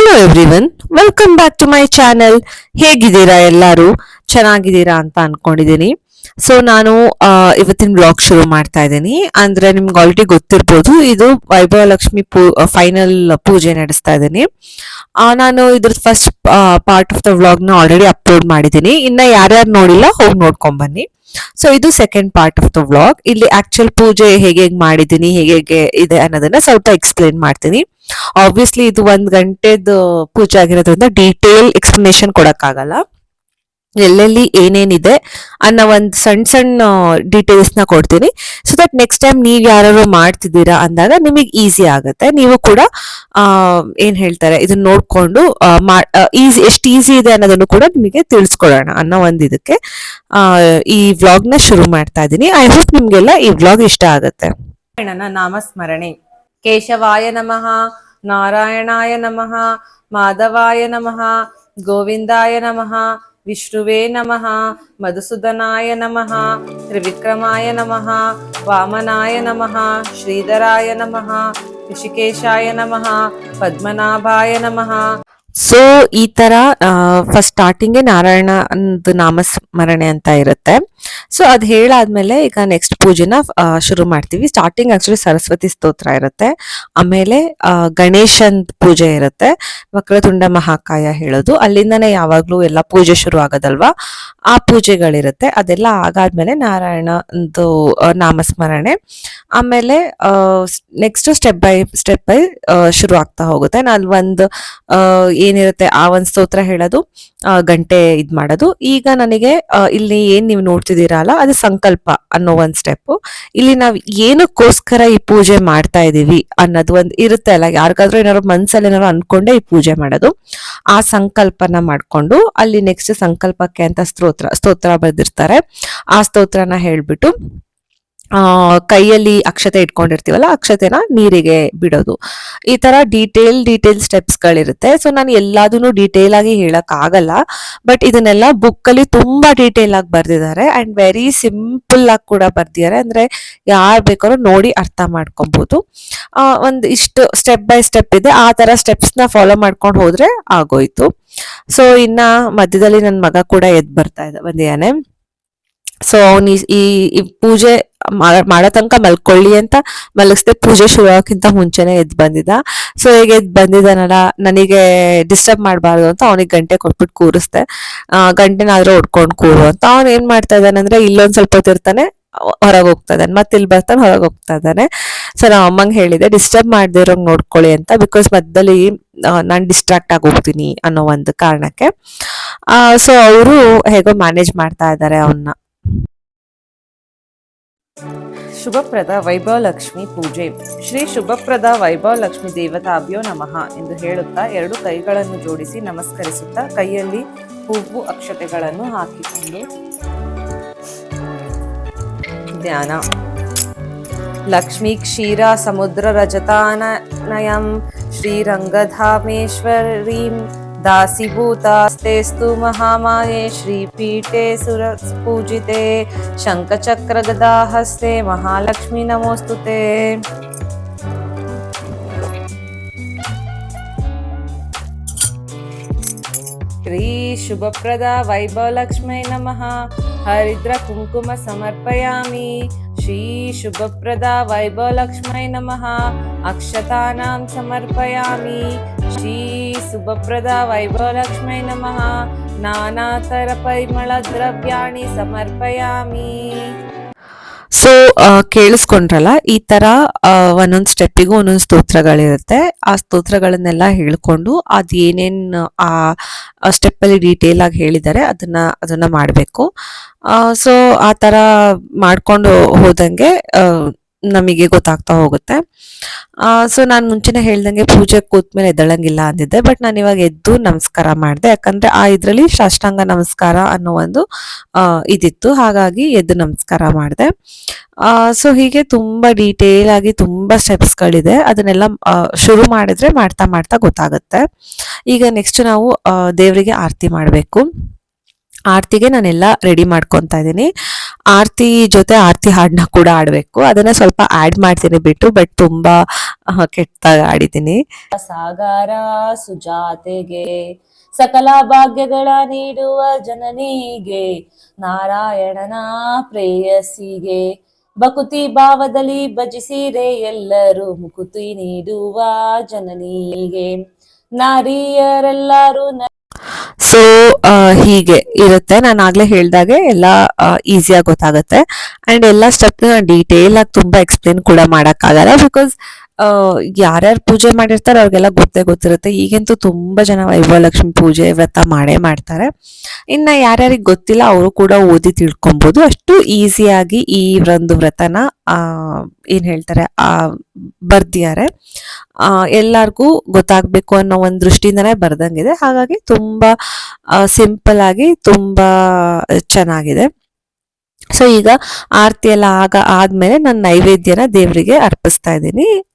Hello everyone welcome back to my channel ಹೇಗಿದ್ದೀರಾ ಎಲ್ಲರೂ? ಚೆನ್ನಾಗಿದ್ದೀರಾ ಅಂತ ಅನ್ಕೊಂಡಿದ್ದೀನಿ. ಸೊ ನಾನು ಇವತ್ತಿನ ಬ್ಲಾಗ್ ಶುರು ಮಾಡ್ತಾ ಇದ್ದೀನಿ. ಅಂದ್ರೆ ನಿಮ್ಗೆ ಆಲ್ರೆಡಿ ಗೊತ್ತಿರ್ಬೋದು, ಇದು ವೈಭವ ಲಕ್ಷ್ಮಿ ಪೂ ಫೈನಲ್ ಪೂಜೆ ನಡೆಸ್ತಾ ಇದ್ದೀನಿ. ನಾನು ಇದ್ರ ಫಸ್ಟ್ ಪಾರ್ಟ್ ಆಫ್ ದ ವ್ಲಾಗ್ನ ಆಲ್ರೆಡಿ ಅಪ್ಲೋಡ್ ಮಾಡಿದ್ದೀನಿ. ಇನ್ನ ಯಾರ್ಯಾರು ನೋಡಿಲ್ಲ, ಹೋಗಿ ನೋಡ್ಕೊಂಡ್ ಬನ್ನಿ. ಸೊ ಇದು second part of the vlog ಇಲ್ಲಿ ಆಕ್ಚುಲ್ ಪೂಜೆ ಹೇಗೆ ಮಾಡಿದ್ದೀನಿ, ಹೇಗೆ ಇದೆ ಅನ್ನೋದನ್ನ ಸ್ವಲ್ಪ ಎಕ್ಸ್ಪ್ಲೇನ್ ಮಾಡ್ತೀನಿ. ಆಬ್ವಿಯಸ್ಲಿ ಇದು ಒಂದ್ ಗಂಟೆದು ಪೂಜೆ ಆಗಿರೋದ್ರಿಂದ ಡೀಟೇಲ್ ಎಕ್ಸ್ಪ್ಲನೇಷನ್ ಕೊಡಕ್ಕಾಗಲ್ಲ. ಎಲ್ಲೆಲ್ಲಿ ಏನೇನಿದೆ ಅನ್ನೋ ಒಂದು ಸಣ್ಣ ಸಣ್ಣ ಡೀಟೇಲ್ಸ್ನ ಕೊಡ್ತೀನಿ. ಸೊ ದಟ್ ನೆಕ್ಸ್ಟ್ ಟೈಮ್ ನೀವು ಯಾರು ಮಾಡ್ತಿದ್ದೀರಾ ಅಂದಾಗ ನಿಮಗೆ ಈಸಿ ಆಗುತ್ತೆ. ನೀವು ಕೂಡ ಏನ್ ಹೇಳ್ತಾರೆ ಇದನ್ನ ನೋಡ್ಕೊಂಡು ಈಸಿ ಎಷ್ಟು ಈಸಿ ಇದೆ ಅನ್ನೋದನ್ನು ಕೂಡ ನಿಮಗೆ ತಿಳಿಸ್ಕೊಡೋಣ ಅನ್ನೋ ಒಂದು ಇದಕ್ಕೆ. ಈ ವ್ಲಾಗ್ನ ಶುರು ಮಾಡ್ತಾ ಇದ್ದೀನಿ. ಐ ಹೋಪ್ ನಿಮಗೆಲ್ಲ ಈ ವ್ಲಾಗ್ ಇಷ್ಟ ಆಗುತ್ತೆ. ನಾಮಸ್ಮರಣೆ. ಕೇಶವಾಯ ನಮಃ ನಾರಾಯಣಾಯ ನಮಃ ಮಾಧವಾಯ ನಮಃ ಗೋವಿಂದಾಯ ನಮಃ ವಿಷ್ಣುವೇ ನಮಃ ಮಧುಸೂದನಾಯ ನಮಃ ತ್ರಿವಿಕ್ರಮಾಯ ನಮಃ ವಾಮನಾಯ ನಮಃ ಶ್ರೀಧರಾಯ ನಮಃ ಋಷಿಕೇಶಾಯ ನಮಃ ಪದ್ಮನಾಭಾಯ ನಮಃ ಸೊ ಈ ತರ ಫಸ್ಟ್ ಸ್ಟಾರ್ಟಿಂಗ್ ಒಂದು ನಾಮಸ್ಮರಣೆ ಅಂತ ಇರುತ್ತೆ. ಸೊ ಅದು ಹೇಳಾದ್ಮೇಲೆ ಈಗ ನೆಕ್ಸ್ಟ್ ಪೂಜೆನ ಶುರು ಮಾಡ್ತೀವಿ. ಸ್ಟಾರ್ಟಿಂಗ್ ಆಕ್ಚುಲಿ ಸರಸ್ವತಿ ಸ್ತೋತ್ರ ಇರುತ್ತೆ. ಆಮೇಲೆ ಗಣೇಶನ್ ಪೂಜೆ ಇರುತ್ತೆ. ವಕ್ರತುಂಡ ಮಹಾಕಾಯ ಹೇಳೋದು. ಅಲ್ಲಿಂದನೇ ಯಾವಾಗ್ಲೂ ಎಲ್ಲ ಪೂಜೆ ಶುರು ಆಗೋದಲ್ವಾ? ಆ ಪೂಜೆಗಳಿರುತ್ತೆ. ಅದೆಲ್ಲ ಆಗಾದ್ಮೇಲೆ ನಾರಾಯಣ ಒಂದು ಆ, ನಾಮಸ್ಮರಣೆ. ಆಮೇಲೆ next step by step by ಶುರು ಆಗ್ತಾ ಹೋಗುತ್ತೆ. ನಾನು ಒಂದು ಏನಿರುತ್ತೆ ಆ ಒಂದು ಸ್ತೋತ್ರ ಹೇಳೋದು ಗಂಟೆ ಇದ್ ಮಾಡೋದು. ಈಗ ನನಗೆ ಇಲ್ಲಿ ಏನ್ ನೀವು ನೋಡ್ತಿದ್ದೀರಲ್ಲ ಅದು ಸಂಕಲ್ಪ ಅನ್ನೋ ಒಂದ್ ಸ್ಟೆಪ್ ಇಲ್ಲಿ ನಾವು ಏನಕ್ಕೋಸ್ಕರ ಈ ಪೂಜೆ ಮಾಡ್ತಾ ಇದೀವಿ ಅನ್ನೋದು ಒಂದ್ ಇರುತ್ತೆ ಅಲ್ಲ. ಯಾರಿಗಾದ್ರೂ ಏನಾದ್ರು ಮನ್ಸಲ್ಲಿ ಏನಾದ್ರು ಅನ್ಕೊಂಡೆ ಈ ಪೂಜೆ ಮಾಡೋದು. ಆ ಸಂಕಲ್ಪನ ಮಾಡ್ಕೊಂಡು ಅಲ್ಲಿ ನೆಕ್ಸ್ಟ್ ಸಂಕಲ್ಪಕ್ಕೆ ಅಂತ ಸ್ತೋತ್ರ ಸ್ತೋತ್ರ ಬರೆದಿರ್ತಾರೆ. ಆ ಸ್ತೋತ್ರನ ಹೇಳ್ಬಿಟ್ಟು ಕೈಯಲ್ಲಿ ಅಕ್ಷತೆ ಇಟ್ಕೊಂಡಿರ್ತೀವಲ್ಲ ಅಕ್ಷತೆನ ನೀರಿಗೆ ಬಿಡೋದು. ಈ ತರ ಡೀಟೇಲ್ ಡೀಟೇಲ್ ಸ್ಟೆಪ್ಸ್ ಗಳಿರುತ್ತೆ ಸೊ ನಾನು ಎಲ್ಲದನ್ನು ಡೀಟೇಲ್ ಆಗಿ ಹೇಳಕ್ ಆಗಲ್ಲ ಬಟ್ ಇದನ್ನೆಲ್ಲ ಬುಕ್ ಅಲ್ಲಿ ತುಂಬಾ ಡೀಟೇಲ್ ಆಗಿ ಬರ್ದಿದ್ದಾರೆ. ಅಂಡ್ ವೆರಿ ಸಿಂಪಲ್ ಆಗಿ ಕೂಡ ಬರ್ದಿದ್ದಾರೆ. ಅಂದ್ರೆ ಯಾರು ಬೇಕಾದ್ರೂ ನೋಡಿ ಅರ್ಥ ಮಾಡ್ಕೊಬಹುದು ಒಂದ್ ಇಷ್ಟು ಸ್ಟೆಪ್ ಬೈ ಸ್ಟೆಪ್ ಇದೆ. ಆ ತರ ಸ್ಟೆಪ್ಸ್ನ ಫಾಲೋ ಮಾಡ್ಕೊಂಡು ಹೋದ್ರೆ ಆಗೋಯ್ತು. ಸೊ ಇನ್ನ ಮಧ್ಯದಲ್ಲಿ ನನ್ನ ಮಗ ಕೂಡ ಎದ್ ಬರ್ತಾ ಇದ್ದ, ಬಂದಿದ್ದಾನೆ. ಸೊ ಅವನು ಈ ಪೂಜೆ ಮಾಡೋ ತನಕ ಮಲ್ಕೊಳ್ಳಿ ಅಂತ ಮಲಗಿಸ್ದೆ ಪೂಜೆ ಶುರು ಆಗೋಕ್ಕಿಂತ ಮುಂಚೆನೆ ಎದ್ದು ಬಂದಿದ್ದ. ಸೊ ಈಗ ಎದ್ದು ಬಂದಿದ್ದಾನಲ್ಲ ನನಗೆ ಡಿಸ್ಟರ್ಬ್ ಮಾಡಬಾರ್ದು ಅಂತ ಅವನಿಗೆ ಗಂಟೆ ಕೊಟ್ಬಿಟ್ಟು ಕೂರಿಸ್ದೆ. ಗಂಟೆನಾದ್ರೂ ಹೊಡ್ಕೊಂಡು ಕೂರು ಅಂತ. ಅವ್ನು ಏನು ಮಾಡ್ತಾ ಇದ್ದಾನೆ ಅಂದ್ರೆ ಇಲ್ಲೊಂದು ಸ್ವಲ್ಪ ಹೊತ್ತು ಇರ್ತಾನೆ, ಹೊರಗೆ ಹೋಗ್ತಾ ಇದ್ದಾನೆ. ಮತ್ತೆ ಇಲ್ಲಿ ಬರ್ತಾನೆ, ಹೊರಗೆ ಹೋಗ್ತಾ ಇದ್ದಾನೆ. ಸೊ ನಾವು ಅಮ್ಮಂಗೆ ಹೇಳಿದೆ ಡಿಸ್ಟರ್ಬ್ ಇರೋಂಗೆ ನೋಡ್ಕೊಳ್ಳಿ ಅಂತ ಬಿಕಾಸ್ ಮಧ್ಯದಲ್ಲಿ ನಾನು ಡಿಸ್ಟ್ರಾಕ್ಟ್ ಆಗಿ ಹೋಗ್ತೀನಿ ಅನ್ನೋ ಒಂದು ಕಾರಣಕ್ಕೆ. ಸೊ ಅವರು ಹೇಗೋ ಮ್ಯಾನೇಜ್ ಮಾಡ್ತಾ ಇದ್ದಾರೆ ಅವನ್ನ ಶುಭಪ್ರದ ವೈಭವ ಲಕ್ಷ್ಮಿ ಪೂಜೆ. ಶ್ರೀ ಶುಭಪ್ರದ ವೈಭವ ಲಕ್ಷ್ಮಿ ದೇವತಾಭ್ಯೋ ನಮಃ ಎಂದು ಹೇಳುತ್ತಾ ಎರಡು ಕೈಗಳನ್ನು ಜೋಡಿಸಿ ನಮಸ್ಕರಿಸುತ್ತಾ ಕೈಯಲ್ಲಿ ಹೂವು ಅಕ್ಷತೆಗಳನ್ನು ಹಾಕಿಕೊಂಡು ಧ್ಯಾನ. ಲಕ್ಷ್ಮೀ ಕ್ಷೀರ ಸಮುದ್ರ ರಜತಾನಯಂ ಶ್ರೀರಂಗಧಾಮೇಶ್ವರೀಂ దాసీభూతాస్తేస్తు మహామాయే శ్రీపీఠే సుర పూజితే శంఖచక్రగదాహస్తే మహాలక్ష్మి నమోస్తు శ్రీ శుభప్రద వైభవలక్ష్మై నమ. హరిద్ర కుంకుమ సమర్పయామి. శ్రీ శుభప్రద వైభవలక్ష్మై నమ. అక్షతానాం సమర్పయామి. ಶ್ರೀ ಸುಭಪ್ರದ ವೈಭವಲಕ್ಷ್ಮೈ ನಮಃ. ನಾನಾತರ ಪರಿಮಳ ದ್ರವ್ಯಾಣಿ ಸಮರ್ಪಯಾಮಿ. ಸೊ ಕೇಳಿಸ್ಕೊಂಡ್ರಲ್ಲ, ಈ ತರ ಒಂದೊಂದು ಸ್ಟೆಪ್ಪಿಗೂ ಒಂದೊಂದು ಸ್ತೋತ್ರಗಳಿರುತ್ತೆ. ಆ ಸ್ತೋತ್ರಗಳನ್ನೆಲ್ಲ ಹೇಳ್ಕೊಂಡು ಅದು ಏನೇನು ಆ ಸ್ಟೆಪ್ಪಲ್ಲಿ ಡೀಟೇಲ್ ಆಗಿ ಹೇಳಿದ್ದಾರೆ, ಅದನ್ನ ಅದನ್ನ ಮಾಡಬೇಕು. ಸೊ ಆ ಥರ ಮಾಡ್ಕೊಂಡು ಹೋದಂಗೆ ನಮಗೆ ಗೊತ್ತಾಗ್ತಾ ಹೋಗುತ್ತೆ. ಸೊ ನಾನು ಮುಂಚೆನೆ ಹೇಳ್ದಂಗೆ ಪೂಜೆ ಕೂತ್ಮೇಲೆ ಎದ್ದಳಂಗಿಲ್ಲ ಅಂದಿದ್ದೆ. ಬಟ್ ನಾನು ಇವಾಗ ಎದ್ದು ನಮಸ್ಕಾರ ಮಾಡಿದೆ. ಯಾಕಂದ್ರೆ ಆ ಇದರಲ್ಲಿ ಸಾಷ್ಟಾಂಗ ನಮಸ್ಕಾರ ಅನ್ನೋ ಒಂದು ಇದಿತ್ತು. ಹಾಗಾಗಿ ಎದ್ದು ನಮಸ್ಕಾರ ಮಾಡಿದೆ. ಸೊ ಹೀಗೆ ತುಂಬಾ ಡೀಟೇಲ್ ಆಗಿ ತುಂಬಾ ಸ್ಟೆಪ್ಸ್ ಗಳಿದೆ. ಅದನ್ನೆಲ್ಲ ಶುರು ಮಾಡಿದ್ರೆ ಮಾಡ್ತಾ ಮಾಡ್ತಾ ಗೊತ್ತಾಗುತ್ತೆ. ಈಗ ನೆಕ್ಸ್ಟ್ ನಾವು ದೇವರಿಗೆ ಆರತಿ ಮಾಡಬೇಕು. ಆರತಿಗೆ ನಾನೆಲ್ಲ ರೆಡಿ ಮಾಡ್ಕೊತಾ ಇದ್ದೀನಿ. ಆರತಿ ಜೊತೆ ಆರತಿ ಹಾಡನ್ನ ಕೂಡ ಆಡಬೇಕು ಅದನ್ನ ಸ್ವಲ್ಪ ಆ್ಯಡ್ ಮಾಡ್ತೀನಿ ಬಿಟ್ಟು ಬಟ್ ತುಂಬಾ ಕೆಟ್ಟದಾಗ ಆಡಿದ್ದೀನಿ ಸಾಗರ ಸುಜಾತೆಗೆ ಸಕಲ ಭಾಗ್ಯಗಳ ನೀಡುವ ಜನನಿಗೆ, ನಾರಾಯಣನ ಪ್ರೇಯಸಿಗೆ. ಬಕುತಿ ಭಾವದಲ್ಲಿ ಭಜಿಸಿರೆ ಎಲ್ಲರೂ, ಮುಕುತಿ ನೀಡುವ ಜನನಿಗೆ. ನಾರಿಯರೆಲ್ಲರೂ ಸೊ ಹೀಗೆ ಇರುತ್ತೆ. ನಾನು ಆಗ್ಲೇ ಹೇಳಿದಾಗೆ ಎಲ್ಲ ಈಸಿಯಾಗಿ ಗೊತ್ತಾಗುತ್ತೆ. ಅಂಡ್ ಎಲ್ಲ ಸ್ಟೆಪ್ ಡೀಟೇಲ್ ಆಗಿ ತುಂಬಾ ಎಕ್ಸ್ಪ್ಲೇನ್ ಕೂಡ ಮಾಡೋಕ್ಕಾಗಲ್ಲ ಬಿಕಾಸ್ ಯಾರ್ಯಾರು ಪೂಜೆ ಮಾಡಿರ್ತಾರೆ ಅವ್ರಿಗೆಲ್ಲ ಗೊತ್ತೇ ಗೊತ್ತಿರುತ್ತೆ. ಈಗಂತೂ ತುಂಬಾ ಜನ ವೈಭವಲಕ್ಷ್ಮಿ ಪೂಜೆ ವ್ರತ ಮಾಡೇ ಮಾಡ್ತಾರೆ. ಇನ್ನ ಯಾರ್ಯಾರಿಗೆ ಗೊತ್ತಿಲ್ಲ ಅವರು ಕೂಡ ಓದಿ ತಿಳ್ಕೊಬಹುದು ಅಷ್ಟು ಈಸಿಯಾಗಿ ಈ ಒಂದು ವ್ರತನ ಏನ್ ಹೇಳ್ತಾರೆ, ಆ, ಬರ್ದಿದ್ದಾರೆ. ಎಲ್ಲಾರ್ಗೂ ಗೊತ್ತಾಗ್ಬೇಕು ಅನ್ನೋ ಒಂದು ದೃಷ್ಟಿಯಿಂದನೇ ಬರ್ದಂಗಿದೆ. ಹಾಗಾಗಿ ತುಂಬಾ ಸಿಂಪಲ್ ಆಗಿ ತುಂಬಾ ಚೆನ್ನಾಗಿದೆ. ಸೊ ಈಗ ಆರತಿ ಎಲ್ಲ ಆಗ, ಆದ್ಮೇಲೆ ನಾನು ನೈವೇದ್ಯನ ದೇವರಿಗೆ ಅರ್ಪಿಸ್ತಾ ಇದ್ದೀನಿ.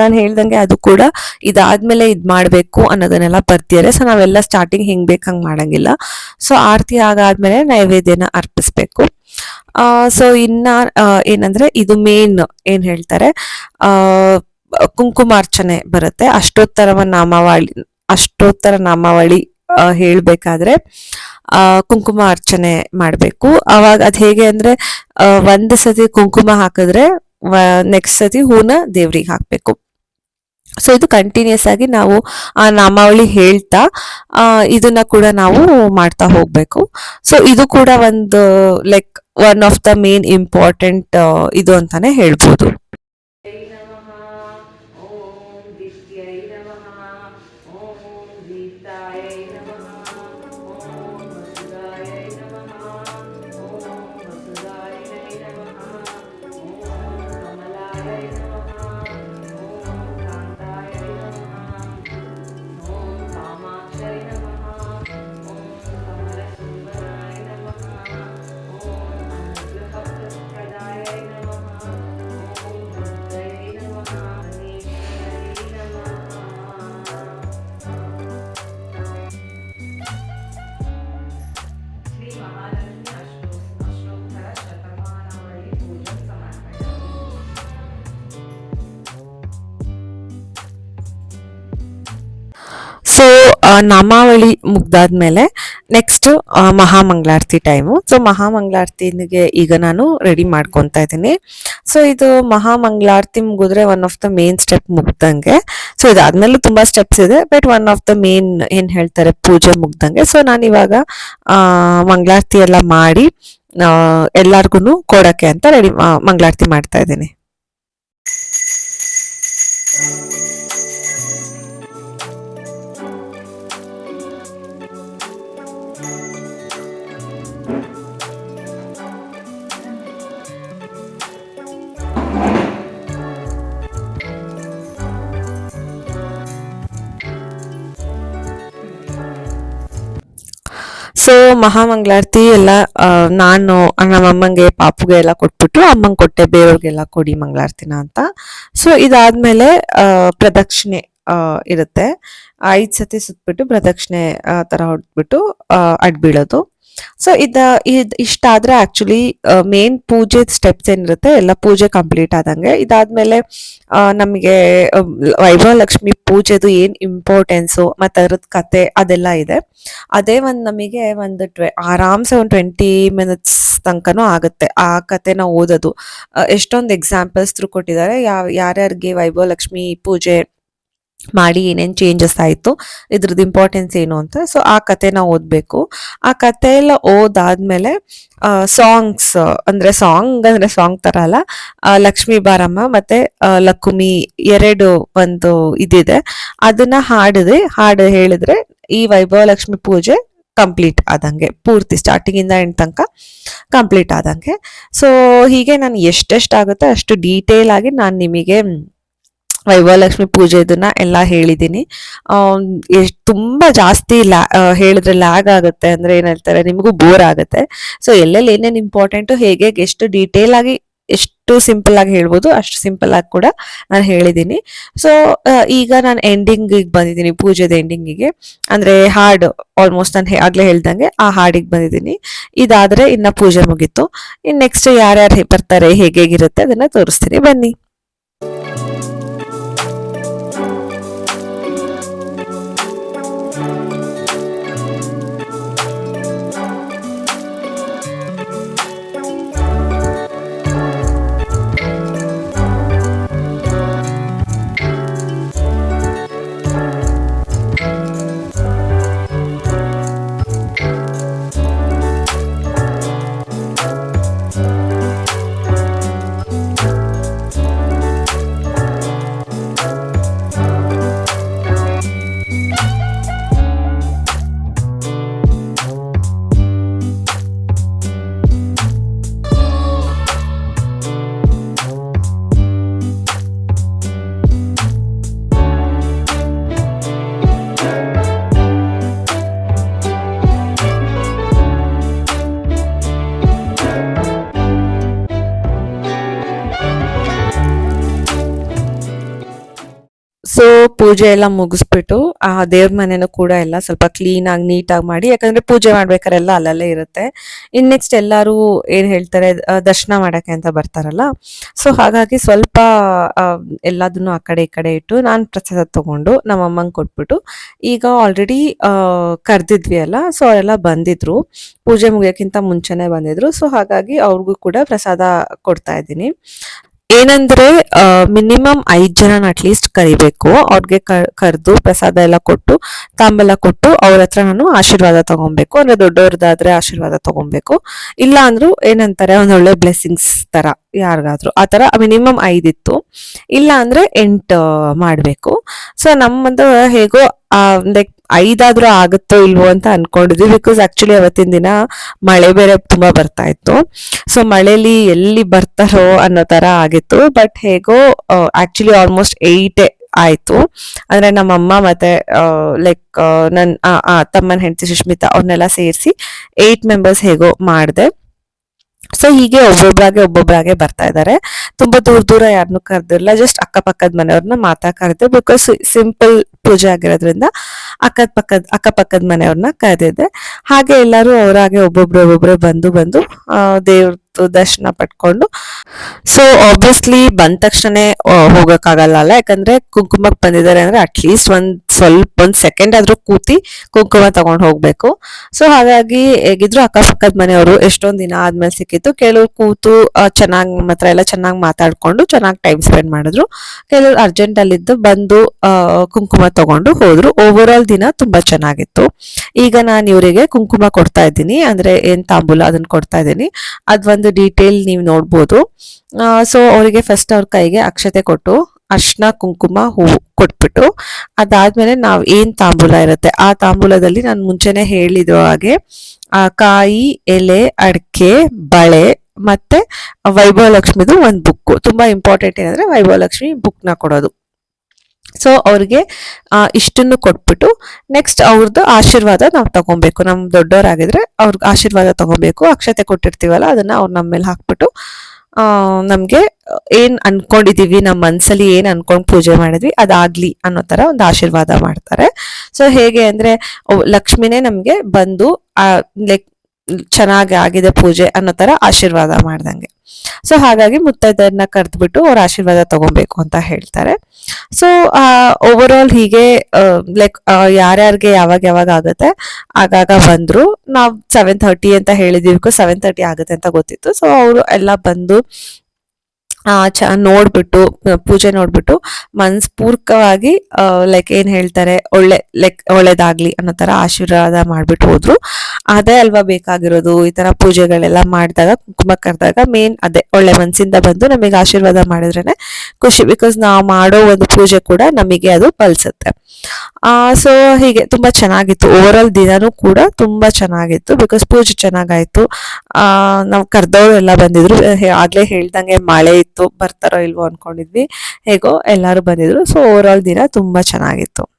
ನಾನು ಹೇಳ್ದಂಗೆ ಅದು ಕೂಡ ಇದಾದ್ಮೇಲೆ ಇದ್ ಮಾಡಬೇಕು ಅನ್ನೋದನ್ನೆಲ್ಲ ಬರ್ತಿದ್ದಾರೆ ಸೊ ನಾವೆಲ್ಲ ಸ್ಟಾರ್ಟಿಂಗ್ ಹಿಂಗ್ ಬೇಕು ಹಂಗ್ ಮಾಡಂಗಿಲ್ಲ. ಸೊ ಆರತಿ ಆಗಾದ್ಮೇಲೆ ನೈವೇದ್ಯನ ಅರ್ಪಿಸ್ಬೇಕು. ಸೊ ಇನ್ನ ಏನಂದ್ರೆ ಇದು ಮೇನ್ ಏನ್ ಹೇಳ್ತಾರೆ ಕುಂಕುಮಾರ್ಚನೆ ಬರುತ್ತೆ. ಅಷ್ಟೋತ್ತರವ ನಾಮಾವಳಿ, ಅಷ್ಟೋತ್ತರ ನಾಮಾವಳಿ ಹೇಳಬೇಕಾದ್ರೆ ಕುಂಕುಮ ಅರ್ಚನೆ ಮಾಡಬೇಕು. ಅವಾಗ ಅದು ಹೇಗೆ ಅಂದ್ರೆ ಒಂದ್ ಸತಿ ಕುಂಕುಮ ಹಾಕಿದ್ರೆ ನೆಕ್ಸ್ಟ್ ಸತಿ ಹೂನ ದೇವ್ರಿಗೆ ಹಾಕ್ಬೇಕು. ಸೊ ಇದು ಕಂಟಿನ್ಯೂಸ್ ಆಗಿ ನಾವು ಆ ನಾಮಾವಳಿ ಹೇಳ್ತಾ ಇದನ್ನ ಕೂಡ ನಾವು ಮಾಡ್ತಾ ಹೋಗ್ಬೇಕು. ಸೊ ಇದು ಕೂಡ ಒಂದು like one of the main important ಇದು ಅಂತಾನೆ ಹೇಳ್ಬೋದು. ನಾಮಾವಳಿ ಮುಗ್ದಾದ್ಮೇಲೆ ನೆಕ್ಸ್ಟ್ ಮಹಾಮಂಗಳಾರತಿ ಟೈಮು ಸೊ ಮಹಾಮಂಗಳಾರತಿಗೆ ಈಗ ನಾನು ರೆಡಿ ಮಾಡ್ಕೊತಾ ಇದ್ದೀನಿ. ಸೊ ಇದು ಮಹಾಮಂಗಳಾರತಿ ಮುಗಿದ್ರೆ one of the main step ಮುಗ್ದಂಗೆ. So ಇದಾದ್ಮೇಲೆ ತುಂಬಾ ಸ್ಟೆಪ್ಸ್ ಇದೆ but one of the main ಏನ್ ಹೇಳ್ತಾರೆ, ಪೂಜೆ ಮುಗ್ದಂಗೆ. ಸೊ ನಾನು ಇವಾಗ, ಆ, ಮಂಗಳಾರತಿ ಎಲ್ಲ ಮಾಡಿ ಎಲ್ಲಾರ್ಗು ಕೊಡಕ್ಕೆ ಅಂತ ರೆಡಿ ಮಂಗಳಾರತಿ ಮಾಡ್ತಾ ಇದ್ದೀನಿ. ಮಹಾಮಂಗಳಾರತಿ ಎಲ್ಲ ನಾನು ನಮ್ಮ ಅಮ್ಮಂಗೆ ಪಾಪುಗೆ ಎಲ್ಲ ಕೊಟ್ಬಿಟ್ಟು ಅಮ್ಮಂಗೆ ಕೊಟ್ಟೆ ಬೇರೆಯವ್ರಿಗೆಲ್ಲ ಕೊಡಿ ಮಂಗಳಾರತಿನ ಅಂತ. ಸೊ ಇದಾದ್ಮೇಲೆ ಪ್ರದಕ್ಷಿಣೆ ಇರುತ್ತೆ. ಐದ್ ಸತಿ ಸುತ್ತಬಿಟ್ಟು ಪ್ರದಕ್ಷಿಣೆ ಆ, ಹೊಡೆದ್ಬಿಟ್ಟು ಅಡ್ಬೀಳೋದು ಸೊ ಇದ ಇದ್ ಇಷ್ಟಾದ್ರೆ ಆಕ್ಚುಲಿ ಮೇನ್ ಪೂಜೆ ಸ್ಟೆಪ್ಸ್ ಏನಿರುತ್ತೆ ಎಲ್ಲ ಪೂಜೆ ಕಂಪ್ಲೀಟ್ ಆದಂಗೆ. ಇದಾದ್ಮೇಲೆ ನಮಗೆ ಅಮ್, ವೈಭವ ಲಕ್ಷ್ಮಿ ಪೂಜೆದು ಏನ್ ಇಂಪಾರ್ಟೆನ್ಸು ಮತ್ತೆ ಅದ್ರದ್ ಕತೆ ಅದೆಲ್ಲ ಇದೆ. ಅದೇ ಒಂದು ನಮಗೆ ಒಂದು ಟ್ವೆ ಆರಾಮ್ಸೆ ಒಂದು ಟ್ವೆಂಟಿ ಮಿನಿಟ್ಸ್ ತನಕನೂ ಆಗುತ್ತೆ ಆ ಕತೆನ ಓದೋದು. ಎಷ್ಟೊಂದು ಎಕ್ಸಾಂಪಲ್ಸ್ ತ್ರೂ ಕೊಟ್ಟಿದ್ದಾರೆ. ಯಾವ ಯಾರ್ಯಾರಿಗೆ ವೈಭವ ಲಕ್ಷ್ಮಿ ಪೂಜೆ ಮಾಡಿ ಏನೇನು ಚೇಂಜಸ್ ಆಯ್ತು, ಇದ್ರದ್ದು ಇಂಪಾರ್ಟೆನ್ಸ್ ಏನು ಅಂತ. ಸೊ ಆ ಕಥೆನ ಓದ್ಬೇಕು. ಆ ಕಥೆ ಎಲ್ಲ ಓದಾದ್ಮೇಲೆ ಸಾಂಗ್ಸ್ ಅಂದ್ರೆ ಸಾಂಗ್ ಅಂದ್ರೆ ಸಾಂಗ್ ತರ ಅಲ್ಲ ಲಕ್ಷ್ಮೀ ಬಾರಮ್ಮ ಮತ್ತೆ ಲಕ್ಷ್ಮಿ ಎರಡು ಒಂದು ಇದಿದೆ. ಅದನ್ನ ಹಾಡಿದ್ರೆ ಹಾಡು ಹೇಳಿದ್ರೆ ಈ ವೈಭವ ಲಕ್ಷ್ಮಿ ಪೂಜೆ ಕಂಪ್ಲೀಟ್ ಆದಂಗೆ, ಪೂರ್ತಿ ಸ್ಟಾರ್ಟಿಂಗ್ ಇಂದ ಎಂಡ್ ತನಕ ಕಂಪ್ಲೀಟ್ ಆದಂಗೆ. ಸೊ ಹೀಗೆ ನಾನು ಎಷ್ಟೆಷ್ಟಾಗುತ್ತೆ ಅಷ್ಟು ಡೀಟೇಲ್ ಆಗಿ ನಾನು ನಿಮಗೆ ವೈಭವಲಕ್ಷ್ಮಿ ಪೂಜೆ ಇದನ್ನ ಎಲ್ಲ ಹೇಳಿದ್ದೀನಿ ತುಂಬಾ ಜಾಸ್ತಿ ಲ್ಯಾ ಹೇಳಿದ್ರೆ ಲ್ಯಾಗ್ ಆಗುತ್ತೆ ಅಂದ್ರೆ ಏನ್ ಹೇಳ್ತಾರೆ, ನಿಮಗೂ ಬೋರ್ ಆಗುತ್ತೆ. ಸೊ ಎಲ್ಲೆಲ್ಲಿ ಏನೇನು ಇಂಪಾರ್ಟೆಂಟ್ ಹೇಗೆ, ಎಷ್ಟು ಡೀಟೇಲ್ ಆಗಿ, ಎಷ್ಟು ಸಿಂಪಲ್ ಆಗಿ ಹೇಳ್ಬೋದು, ಅಷ್ಟು ಸಿಂಪಲ್ ಆಗಿ ಕೂಡ ನಾನು ಹೇಳಿದ್ದೀನಿ ಸೊ ಈಗ ನಾನು ಎಂಡಿಂಗಿಗೆ ಬಂದಿದ್ದೀನಿ ಪೂಜೆದ ಎಂಡಿಂಗಿಗೆ ಅಂದ್ರೆ ಹಾಡು ಆಲ್ಮೋಸ್ಟ್ ನಾನು ಆಗ್ಲೇ ಹೇಳ್ದಂಗೆ, ಆ ಹಾಡಿಗೆ ಬಂದಿದ್ದೀನಿ ಇದಾದ್ರೆ ಇನ್ನ ಪೂಜೆ ಮುಗೀತು. ಇನ್ ನೆಕ್ಸ್ಟ್ ಯಾರ್ಯಾರು ಬರ್ತಾರೆ, ಹೇಗೆ ಹೇಗಿರುತ್ತೆ ಅದನ್ನ ತೋರಿಸ್ತೀನಿ. ಬನ್ನಿ. ಪೂಜೆ ಎಲ್ಲ ಮುಗಿಸ್ಬಿಟ್ಟು, ಆ ದೇವ್ರ ಮನೆನೂ ಕೂಡ ಎಲ್ಲ ಸ್ವಲ್ಪ ಕ್ಲೀನ್ ಆಗಿ ನೀಟಾಗಿ ಮಾಡಿ, ಯಾಕಂದ್ರೆ ಪೂಜೆ ಮಾಡ್ಬೇಕಾರೆಲ್ಲ ಅಲ್ಲಲ್ಲೇ ಇರುತ್ತೆ. ಇನ್ ನೆಕ್ಸ್ಟ್ ಎಲ್ಲರೂ ಏನ್ ಹೇಳ್ತಾರೆ ದರ್ಶನ ಮಾಡಕ್ಕೆ ಅಂತ ಬರ್ತಾರಲ್ಲ. ಸೊ ಹಾಗಾಗಿ ಸ್ವಲ್ಪ ಎಲ್ಲದನ್ನು ಆ ಕಡೆ ಈ ಕಡೆ ಇಟ್ಟು ನಾನು ಪ್ರಸಾದ ತಗೊಂಡು ನಮ್ಮ ಅಮ್ಮಂಗೆ ಕೊಟ್ಬಿಟ್ಟು, ಈಗ ಆಲ್ರೆಡಿ ಕರ್ದಿದ್ವಿ ಅಲ್ಲ ಸೊ ಅವರೆಲ್ಲ ಬಂದಿದ್ರು. ಪೂಜೆ ಮುಗಿಯೋಕ್ಕಿಂತ ಮುಂಚೆನೆ ಬಂದಿದ್ರು. ಸೊ ಹಾಗಾಗಿ ಅವ್ರಿಗೂ ಕೂಡ ಪ್ರಸಾದ ಕೊಡ್ತಾ ಇದ್ದೀನಿ. ಏನಂದ್ರೆ ಮಿನಿಮಮ್ ಐದು ಜನ ಅಟ್ಲೀಸ್ಟ್ ಕರಿಬೇಕು. ಅವ್ರಿಗೆ ಕರೆದು ಪ್ರಸಾದ ಎಲ್ಲ ಕೊಟ್ಟು, ತಾಂಬೆಲ್ಲ ಕೊಟ್ಟು ಅವ್ರ ಹತ್ರ ನಾನು ಆಶೀರ್ವಾದ ತಗೊಬೇಕು. ಅಂದ್ರೆ ದೊಡ್ಡವ್ರದಾದ್ರೆ ಆಶೀರ್ವಾದ ತಗೊಬೇಕು. ಇಲ್ಲ ಅಂದ್ರೂ ಏನಂತಾರೆ, ಒಂದ್ ಒಳ್ಳೆ ಬ್ಲೆಸ್ಸಿಂಗ್ಸ್ ತರ ಯಾರಿಗಾದ್ರು. ಆ ತರ ಮಿನಿಮಮ್ ಐದಿತ್ತು ಇಲ್ಲ ಅಂದ್ರೆ ಎಂಟು ಮಾಡ್ಬೇಕು. ಸೊ ನಮ್ಮದು ಹೇಗೋ ಲೈಕ್ ಐದಾದ್ರೂ ಆಗುತ್ತೋ ಇಲ್ವೋ ಅಂತ ಅನ್ಕೊಂಡಿದ್ವಿ ಬಿಕಾಸ್ ಆಕ್ಚುಲಿ ಅವತ್ತಿನ ದಿನ ಮಳೆ ಬೇರೆ ತುಂಬಾ ಬರ್ತಾ ಇತ್ತು. ಸೊ ಮಳೆಲಿ ಎಲ್ಲಿ ಬರ್ತಾರೋ ಅನ್ನೋ ತರ ಆಗಿತ್ತು. ಬಟ್ ಹೇಗೋ ಆ್ಯಕ್ಚುಲಿ ಆಲ್ಮೋಸ್ಟ್ ಏಯ್ಟೇ ಆಯ್ತು. ಅಂದ್ರೆ ನಮ್ಮಮ್ಮ ಮತ್ತೆ ಲೈಕ್ ನನ್ ಆ, ಆ, ತಮ್ಮನ ಹೆಂಡತಿ ಸುಷ್ಮಿತಾ ಅವ್ರನ್ನೆಲ್ಲ ಸೇರಿಸಿ ಏಯ್ಟ್ ಮೆಂಬರ್ಸ್ ಹೇಗೋ ಮಾಡಿದೆ. ಸೊ ಹೀಗೆ ಒಬ್ಬೊಬ್ಬರಾಗೆ ಒಬ್ಬೊಬ್ಬರಾಗೆ ಬರ್ತಾ ಇದ್ದಾರೆ. ತುಂಬಾ ದೂರ ದೂರ ಯಾರನ್ನು ಕರೆದಿಲ್ಲ ಜಸ್ಟ್ ಅಕ್ಕಪಕ್ಕದ ಮನೆಯವ್ರನ್ನ ಮಾತಾ ಕರೆದೆ ಬಿಕಾಸ್ ಸಿಂಪಲ್ ಪೂಜೆ ಆಗಿರೋದ್ರಿಂದ ಅಕ್ಕದ ಪಕ್ಕದ ಅಕ್ಕಪಕ್ಕದ ಮನೆಯವ್ರನ್ನ ಕರೆದಿದ್ದೆ ಹಾಗೆ ಎಲ್ಲರೂ ಅವರಾಗೆ ಒಬ್ಬೊಬ್ರು ಒಬ್ಬೊಬ್ರೆ ಬಂದು ಬಂದು ದೇವ್ರ ದರ್ಶನ ಪಡ್ಕೊಂಡು. ಸೊ ಆಬ್ವಿಯಸ್ಲಿ ಬಂದ ತಕ್ಷಣನೇ ಹೋಗೋಕ್ಕಾಗಲ್ಲ ಅಲ್ಲ? ಯಾಕಂದ್ರೆ ಕುಂಕುಮಕ್ಕೆ ಬಂದಿದ್ದಾರೆ ಅಂದ್ರೆ ಅಟ್ಲೀಸ್ಟ್ ಒಂದ್ ಸ್ವಲ್ಪ ಒಂದ್ ಸೆಕೆಂಡ್ ಆದ್ರೂ ಕೂತಿ ಕುಂಕುಮ ತಗೊಂಡ್ ಹೋಗ್ಬೇಕು. ಸೊ ಹಾಗಾಗಿ ಹೇಗಿದ್ರು ಅಕ್ಕಪಕ್ಕದ ಮನೆಯವರು ಎಷ್ಟೊಂದ್ ದಿನ ಆದ್ಮೇಲೆ ಸಿಕ್ಕಿತ್ತು. ಕೆಲವ್ರು ಕೂತು ಚೆನ್ನಾಗಿ ಮಾತ್ರ ಎಲ್ಲ ಚೆನ್ನಾಗಿ ಮಾತಾಡ್ಕೊಂಡು ಚೆನ್ನಾಗಿ ಟೈಮ್ ಸ್ಪೆಂಡ್ ಮಾಡಿದ್ರು. ಕೆಲವ್ರು ಅರ್ಜೆಂಟ್ ಅಲ್ಲಿದ್ದು ಬಂದು ಆ, ಕುಂಕುಮ ತಗೊಂಡು ಹೋದ್ರು. ಓವರ್ ಆಲ್ ದಿನ ತುಂಬಾ ಚೆನ್ನಾಗಿತ್ತು. ಈಗ ನಾನು ಇವರಿಗೆ ಕುಂಕುಮ ಕೊಡ್ತಾ ಇದ್ದೀನಿ. ಅಂದ್ರೆ ಏನ್ ತಾಂಬೂಲ ಅದನ್ನ ಕೊಡ್ತಾ ಇದ್ದೀನಿ. ಅದೊಂದು ಡೀಟೇಲ್ ನೀವು ನೋಡ್ಬೋದು. ಸೊ ಅವರಿಗೆ ಫಸ್ಟ್ ಅವ್ರ ಕೈಗೆ ಅಕ್ಷತೆ ಕೊಟ್ಟು ಅರ್ಶನ ಕುಂಕುಮ ಹೂ ಕೊಟ್ಬಿಟ್ಟು ಅದಾದ್ಮೇಲೆ ನಾವು ಏನು ತಾಂಬೂಲ ಇರುತ್ತೆ? ಆ ತಾಂಬೂಲದಲ್ಲಿ ನಾನು ಮುಂಚೆನೆ ಹೇಳಿದ ಹಾಗೆ ಕಾಯಿ, ಎಲೆ, ಅಡಿಕೆ, ಬಳೆ ಮತ್ತೆ ವೈಭವಲಕ್ಷ್ಮಿದು ಒಂದು ಬುಕ್ ತುಂಬಾ ಇಂಪಾರ್ಟೆಂಟ್ ಏನಂದ್ರೆ ವೈಭವಲಕ್ಷ್ಮಿ ಲಕ್ಷ್ಮಿ ಬುಕ್ನ ಕೊಡೋದು. ಸೊ ಅವ್ರಿಗೆ ಇಷ್ಟನ್ನು ಕೊಟ್ಬಿಟ್ಟು ನೆಕ್ಸ್ಟ್ ಅವ್ರದ್ದು ಆಶೀರ್ವಾದ ನಾವು ತಗೊಬೇಕು. ನಮ್ಮ ದೊಡ್ಡವರಾಗಿದ್ರೆ ಅವ್ರಿಗೆ ಆಶೀರ್ವಾದ ತಗೊಬೇಕು. ಅಕ್ಷತೆ ಕೊಟ್ಟಿರ್ತೀವಲ್ಲ, ಅದನ್ನ ಅವ್ರು ನಮ್ಮ ಮೇಲೆ ಹಾಕ್ಬಿಟ್ಟು ನಮಗೆ ಏನು ಅನ್ಕೊಂಡಿದೀವಿ ನಮ್ಮ ಮನಸ್ಸಲ್ಲಿ ಏನ್ ಅನ್ಕೊಂಡು ಪೂಜೆ ಮಾಡಿದ್ವಿ, ಅದಾಗ್ಲಿ ಅನ್ನೋ ಥರ ಒಂದು ಆಶೀರ್ವಾದ ಮಾಡ್ತಾರೆ. ಸೊ ಹೇಗೆ ಅಂದ್ರೆ ಲಕ್ಷ್ಮಿನೇ ನಮಗೆ ಬಂದು ಲೈಕ್ ಚೆನ್ನಾಗಿ ಆಗಿದೆ ಪೂಜೆ ಅನ್ನೋ ತರ ಆಶೀರ್ವಾದ ಮಾಡ್ದಂಗೆ. ಸೊ ಹಾಗಾಗಿ ಮುತ್ತೈದೆಯನ್ನ ಕರೆದ್ಬಿಟ್ಟು ಅವ್ರ ಆಶೀರ್ವಾದ ತಗೊಬೇಕು ಅಂತ ಹೇಳ್ತಾರೆ. ಸೊ ಓವರ್ ಆಲ್ ಹೀಗೆ ಲೈಕ್ ಯಾರ್ಯಾರಿಗೆ ಯಾವಾಗ ಯಾವಾಗ ಆಗುತ್ತೆ, ಆಗಾಗ ಬಂದ್ರು, ನಾವ್ ಸೆವೆನ್ ಥರ್ಟಿ ಅಂತ ಹೇಳಿದೀವಿ ಸೆವೆನ್ ತರ್ಟಿ ಆಗುತ್ತೆ ಅಂತ ಗೊತ್ತಿತ್ತು. ಸೊ ಅವರು ಎಲ್ಲ ಬಂದು ಚ, ನೋಡ್ಬಿಟ್ಟು ಪೂಜೆ ನೋಡ್ಬಿಟ್ಟು ಮನಸ್ಪೂರ್ಕವಾಗಿ ಲೈಕ್ ಏನ್ ಹೇಳ್ತಾರೆ, ಒಳ್ಳೆ ಲೈಕ್ ಒಳ್ಳೇದಾಗ್ಲಿ ಅನ್ನೋ ತರ ಆಶೀರ್ವಾದ ಮಾಡ್ಬಿಟ್ಟು ಹೋದ್ರು. ಅದೇ ಅಲ್ವಾ ಬೇಕಾಗಿರೋದು, ಈ ತರ ಪೂಜೆಗಳೆಲ್ಲ ಮಾಡಿದಾಗ, ಕುಂಕುಮ ಕರೆದಾಗ ಮೇನ್ ಅದೇ, ಒಳ್ಳೆ ಮನಸ್ಸಿಂದ ಬಂದು ನಮಗೆ ಆಶೀರ್ವಾದ ಮಾಡಿದ್ರೇನೆ ಖುಷಿ ಬಿಕಾಸ್ ನಾವು ಮಾಡೋ ಒಂದು ಪೂಜೆ ಕೂಡ ನಮಗೆ ಅದು ಫಲಿಸುತ್ತೆ. ಸೊ ಹೀಗೆ ತುಂಬಾ ಚೆನ್ನಾಗಿತ್ತು. ಓವರ್ ಆಲ್ ದಿನಾನೂ ಕೂಡ ತುಂಬಾ ಚೆನ್ನಾಗಿತ್ತು ಬಿಕಾಸ್ ಪೂಜೆ ಚೆನ್ನಾಗಾಯ್ತು. ನಾವು ಕರೆದವರೆಲ್ಲ ಎಲ್ಲ ಬಂದಿದ್ರು ಆಗ್ಲೇ ಹೇಳ್ದಂಗೆ ಮಳೆ ಇತ್ತು. ಬರ್ತಾರೋ ಇಲ್ವೋ ಅನ್ಕೊಂಡಿದ್ವಿ. ಹೇಗೋ ಎಲ್ಲರೂ ಬಂದಿದ್ರು. ಸೊ ಓವರ್ ಆಲ್ ದಿನ ತುಂಬಾ ಚೆನ್ನಾಗಿತ್ತು.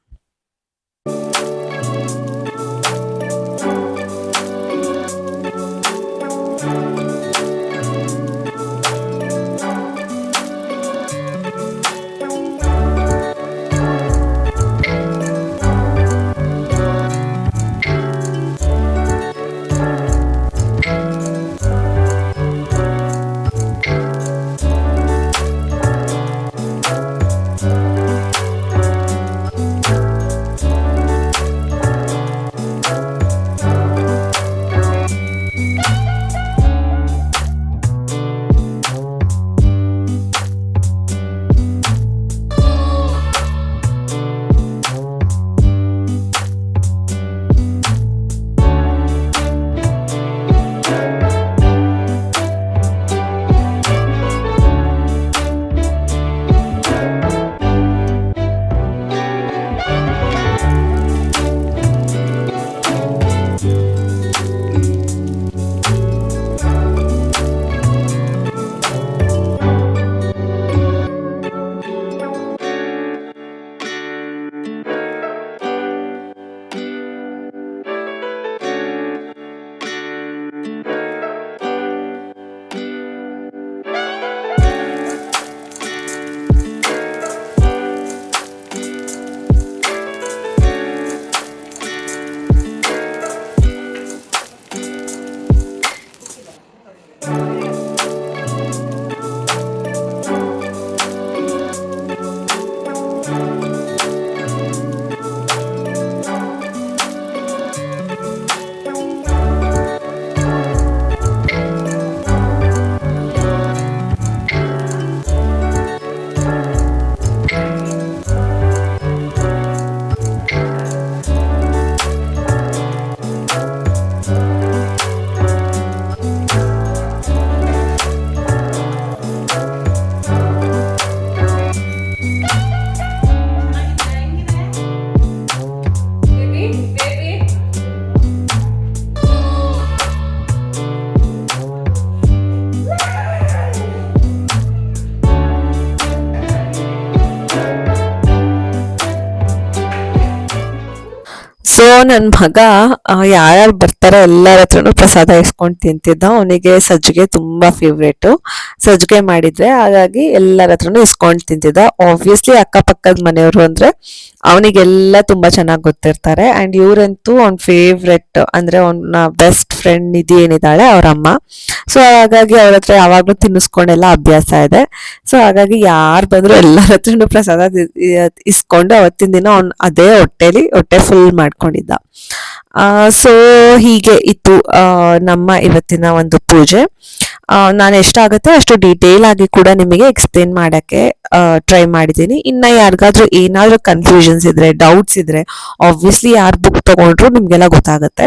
ನನ್ನ ಮಗ ಯಾರ್ಯಾರು ಬರ್ತಾರೋ ಎಲ್ಲರ ಹತ್ರನು ಪ್ರಸಾದ ಇಸ್ಕೊಂಡು ತಿಂತಿದ್ದ. ಅವನಿಗೆ ಸಜ್ಜಿಗೆ ತುಂಬಾ ಫೇವ್ರೇಟು ಸಜ್ಜಿಗೆ ಮಾಡಿದ್ರೆ ಹಾಗಾಗಿ ಎಲ್ಲರ ಹತ್ರನು ಇಸ್ಕೊಂಡು ತಿಂತಿದ್ದ. ಆಬ್ವಿಯಸ್ಲಿ ಅಕ್ಕಪಕ್ಕದ ಮನೆಯವರು ಅಂದ್ರೆ ಅವನಿಗೆಲ್ಲ ತುಂಬಾ ಚೆನ್ನಾಗಿ ಗೊತ್ತಿರ್ತಾರೆ. ಅಂಡ್ ಇವರಂತೂ ಅವ್ನ ಫೇವ್ರೆಟ್ ಅಂದ್ರೆ ಅವನ ಬೆಸ್ಟ್ ಫ್ರೆಂಡ್ ನಿಧಿ ಏನಿದ್ದಾಳೆ? ಅವ್ರ ಅಮ್ಮ ಸೊ ಹಾಗಾಗಿ ಅವ್ರ ಹತ್ರ ಯಾವಾಗ್ಲೂ ತಿನ್ನಿಸ್ಕೊಂಡೆಲ್ಲ ಅಭ್ಯಾಸ ಇದೆ. ಸೊ ಹಾಗಾಗಿ ಯಾರು ಬಂದ್ರು ಎಲ್ಲರ ಹತ್ರನೂ ಪ್ರಸಾದ ಇಸ್ಕೊಂಡು ಅವತ್ತಿನ ದಿನ ಅವ್ನು ಅದೇ ಹೊಟ್ಟೆಲಿ, ಹೊಟ್ಟೆ ಫುಲ್ ಮಾಡ್ಕೊಂಡಿದ್ದ. ಸೊ ಹೀಗೆ ಇತ್ತು ನಮ್ಮ ಇವತ್ತಿನ ಒಂದು ಪೂಜೆ. ನಾನು ಎಷ್ಟಾಗುತ್ತೆ ಅಷ್ಟು ಡೀಟೇಲ್ ಆಗಿ ಕೂಡ ನಿಮಗೆ ಎಕ್ಸ್ಪ್ಲೇನ್ ಮಾಡಕ್ಕೆ ಟ್ರೈ ಮಾಡಿದ್ದೀನಿ. ಇನ್ನ ಯಾರಿಗಾದ್ರೂ ಏನಾದರೂ ಕನ್ಫ್ಯೂಷನ್ಸ್ ಇದ್ರೆ ಡೌಟ್ಸ್ ಇದ್ರೆ ಆಬ್ವಿಯಸ್ಲಿ ಯಾರು ಬುಕ್ ತಗೊಂಡ್ರು ನಿಮಗೆಲ್ಲ ಗೊತ್ತಾಗುತ್ತೆ.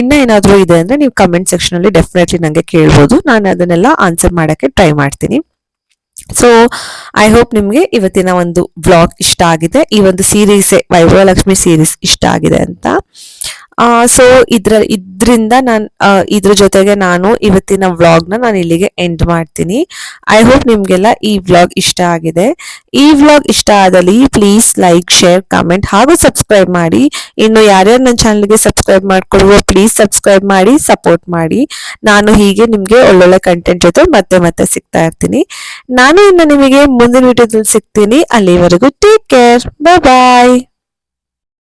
ಇನ್ನ ಏನಾದರೂ ಇದೆ ಅಂದ್ರೆ ನೀವು ಕಮೆಂಟ್ ಸೆಕ್ಷನ್ ಅಲ್ಲಿ ಡೆಫಿನೆಟ್ಲಿ ನನಗೆ ಕೇಳ್ಬೋದು. ನಾನು ಅದನ್ನೆಲ್ಲ ಆನ್ಸರ್ ಮಾಡಕ್ಕೆ ಟ್ರೈ ಮಾಡ್ತೀನಿ. ಸೊ ಐ ಹೋಪ್ ನಿಮಗೆ ಇವತ್ತಿನ ಒಂದು ಬ್ಲಾಗ್ ಇಷ್ಟ ಆಗಿದೆ. ಈ ಒಂದು ಸೀರೀಸ್ ವೈಭವಲಕ್ಷ್ಮಿ ಸೀರೀಸ್ ಇಷ್ಟ ಆಗಿದೆ ಅಂತ. ಸೊ ಇದ್ರ ಇದ್ರಿಂದ ನಾನು ಇದ್ರ ಜೊತೆಗೆ ನಾನು ಇವತ್ತಿನ ವ್ಲಾಗ್ನ ನಾನು ಇಲ್ಲಿಗೆ ಎಂಡ್ ಮಾಡ್ತೀನಿ. ಐ ಹೋಪ್ ನಿಮಗೆಲ್ಲ ಈ ವ್ಲಾಗ್ ಇಷ್ಟ ಆಗಿದೆ. ಈ ವ್ಲಾಗ್ ಇಷ್ಟ ಆದಲ್ಲಿ ಪ್ಲೀಸ್ ಲೈಕ್ ಶೇರ್ ಕಾಮೆಂಟ್ ಹಾಗೂ ಸಬ್ಸ್ಕ್ರೈಬ್ ಮಾಡಿ. ಇನ್ನು ಯಾರ್ಯಾರು ನನ್ನ ಚಾನಲ್ಗೆ ಸಬ್ಸ್ಕ್ರೈಬ್ ಮಾಡ್ಕೊಡುವ ಪ್ಲೀಸ್ ಸಬ್ಸ್ಕ್ರೈಬ್ ಮಾಡಿ ಸಪೋರ್ಟ್ ಮಾಡಿ. ನಾನು ಹೀಗೆ ನಿಮಗೆ ಒಳ್ಳೊಳ್ಳೆ ಕಂಟೆಂಟ್ ಜೊತೆ ಮತ್ತೆ ಮತ್ತೆ ಸಿಗ್ತಾ ಇರ್ತೀನಿ. ನಾನು ಇನ್ನು ನಿಮಗೆ ಮುಂದಿನ ವಿಡಿಯೋದಲ್ಲಿ ಸಿಗ್ತೀನಿ. ಅಲ್ಲಿವರೆಗೂ ಟೇಕ್ ಕೇರ್ ಬಾಯ್ ಬಾಯ್